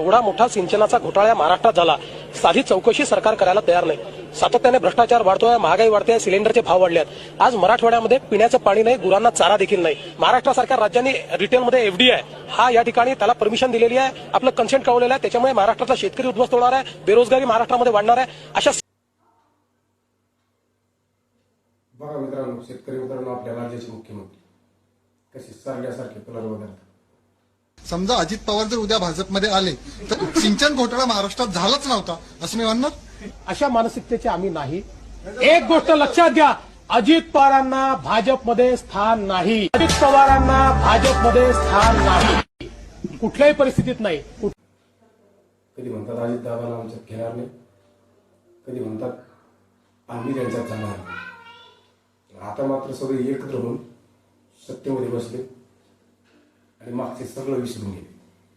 एवढा मोठा सिंचनाचा घोटाळा महाराष्ट्रात झाला. साधी चौकशी सरकार करायला तयार नाही. सातत्याने भ्रष्टाचार वाढतोय महागाई वाढते सिलेंडरचे भाव वाढले आहेत आज मराठवाड्यामध्ये पिण्याचं पाणी नाही गुरांना चारा देखील नाही. महाराष्ट्रासारख्या राज्यांनी रिटेलमध्ये एफडीआय आहे हा या ठिकाणी त्याला परमिशन दिलेली आहे. आपलं कन्सेंट कळवलेलं आहे. त्याच्यामुळे महाराष्ट्राचा शेतकरी उद्ध्वस्त होणार आहे. बेरोजगारी महाराष्ट्रामध्ये वाढणार आहे. अशा बघा मित्रांनो शेतकरी मित्रांनो आपल्या राज्याचे मुख्यमंत्री कसे सारल्यासारखे कलर समजा अजित पवार जर उद्या भाजपमध्ये आले तर सिंचन घोटाळा महाराष्ट्रात झालाच नव्हता. असं मी म्हणणार. अशा मानसिकतेचे आम्ही नाही. एक गोष्ट लक्षात घ्या अजित पवारांना भाजपमध्ये स्थान नाही. अजित पवारांना भाजपमध्ये स्थान नाही. कुठल्याही परिस्थितीत नाही. कधी म्हणतात अजित दादाला आमच्यात घेणार नाही? कधी म्हणतात आम्ही त्यांच्यात जाणार आता मात्र सगळे एकत्र होऊन सत्तेमध्ये बसले. आणि मागचे सगळं विसरून गेले.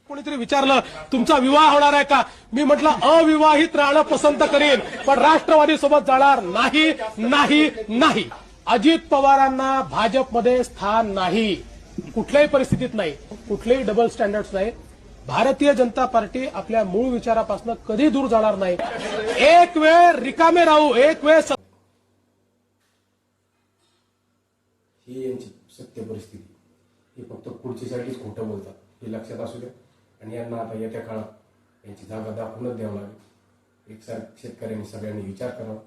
कोणीतरी विचारलं तुमचा विवाह होणार आहे का? मी म्हटलं अविवाहित राहणं पसंत करेन पण राष्ट्रवादी सोबत जाणार नाही नाही नाही. अजित पवारांना भाजपमध्ये स्थान नाही. कुठल्याही परिस्थितीत नाही. कुठलेही डबल स्टँडर्ड नाही. भारतीय जनता पार्टी आपल्या मूळ विचारापासून कधी दूर जाणार नाही. एक वेळ रिकामे राहू एक वेळ ही यांची सत्य परिस्थिती. हे फक्त पुढचीसाठीच खोटं बोलतात. हे लक्षात असू द्या. आणि यांना आता येत्या काळात यांची जागा दाखवूनच द्यावं लागेल. एकसार शेतकऱ्यांनी सगळ्यांनी विचार करावा.